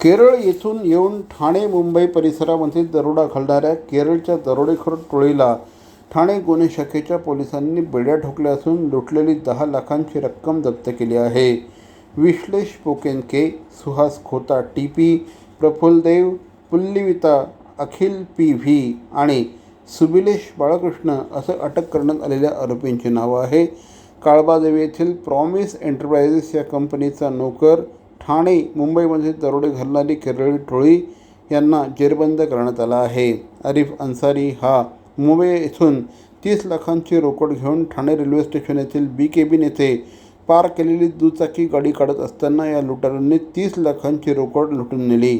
केरळ येथून येऊन ठाणे मुंबई परिसरामध्ये दरोडा घालणाऱ्या केरळच्या दरोडेखोर टोळीला ठाणे गुन्हे शाखेच्या पोलिसांनी बेड्या ठोकल्या असून लुटलेली दहा लाखांची रक्कम जप्त केली आहे. विश्लेष पोकेनके सुहास खोता टी पी प्रफुल्लदेव पुल्लिविता अखिल पी व्ही आणि सुबिलेश बाळकृष्ण असं अटक करण्यात आलेल्या आरोपींची नावं आहे. काळबादेवी येथील प्रॉमिस एंटरप्राइजेस या कंपनीचा नोकर ठाणे मुंबईमध्ये दरोडे घालणारी केरळी टोळी यांना जेरबंद करण्यात आला आहे. आरिफ अन्सारी हा मुंबई येथून तीस लाखांची रोकड घेऊन ठाणे रेल्वे स्टेशन येथील बी के बीन येथे पार्क केलेली दुचाकी गाडी काढत असताना या लुटारांनी तीस लाखांची रोकड लुटून नेली.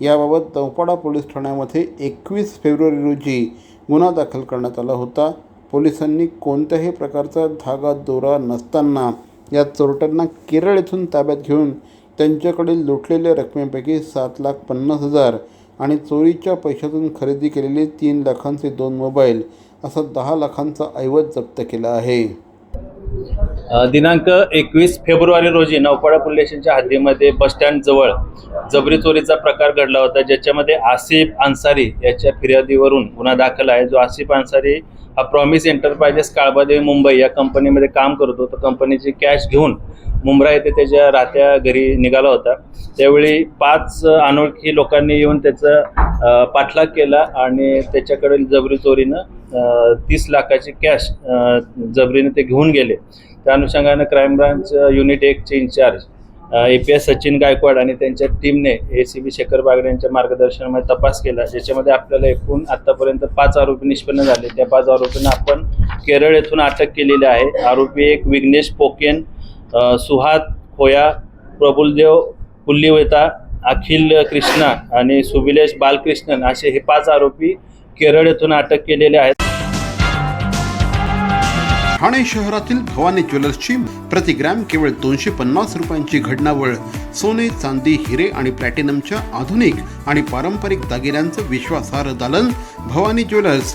याबाबत दौपाडा पोलीस ठाण्यामध्ये एकवीस फेब्रुवारी रोजी गुन्हा दाखल करण्यात आला होता. पोलिसांनी कोणत्याही प्रकारचा धागा दोरा नसताना या चोरट्यांना केरळ येथून ताब्यात घेऊन त्यांच्याकडील लुटलेल्या रकमेपैकी सात लाख पन्नास हजार आणि चोरीच्या पैशातून खरेदी केलेले तीन लाखांचे दोन मोबाईल असा दहा लाखांचा ऐवज जप्त केला आहे. दिनांक एकवीस फेब्रुवारी रोजी नौपाडा पोलीस स्टेशनच्या हद्दीमध्ये बसस्टँड जवळ जबरी चोरीचा प्रकार घडला होता ज्याच्यामध्ये आसिफ अन्सारी याच्या फिर्यादीवरून गुन्हा दाखल आहे. जो आसिफ अन्सारी हा प्रॉमिस एंटरप्राइजेस काळबादेवी मुंबई या कंपनीमध्ये काम करतो तर कंपनीची कॅश घेऊन मुंब्रा येथे त्याच्या राहत्या घरी निघाला होता. त्यावेळी पाच अनोळखी लोकांनी येऊन त्याचा पाठलाग केला आणि त्याच्याकडील जबरी चोरीनं तीस लाखाची कॅश जबरीने ते घेऊन गेले. त्या अनुषंगानं crime branch unit एकचे incharge A P S Sachin Gaikwad आणि त्यांच्या टीमने A C B Shekhar Bagde यांच्या मार्गदर्शनामध्ये तपास केला. ज्याच्यामध्ये आपल्याला एकूण आतापर्यंत पाच आरोपी निष्पन्न झाले. त्या पाच आरोपींना आपण केरळ येथून अटक केलेली आहे. आरोपी एक विघ्नेश पोकेन सुहात खोया प्रबुलदेव पुल्लिवेता अखिल कृष्णा आणि सुबिलेश बालकृष्णन असे हे पाच आरोपी केरळ येथून अटक केलेले आहेत. ठाणे शहरातील भवानी ज्वेलर्सची प्रति ग्रॅम केवळ दोनशे पन्नास रुपयांची घडणावळ सोने चांदी हिरे आणि प्लॅटिनमच्या आधुनिक आणि पारंपरिक दागिन्यांचं विश्वासार्ह दालन Bhavani jewellers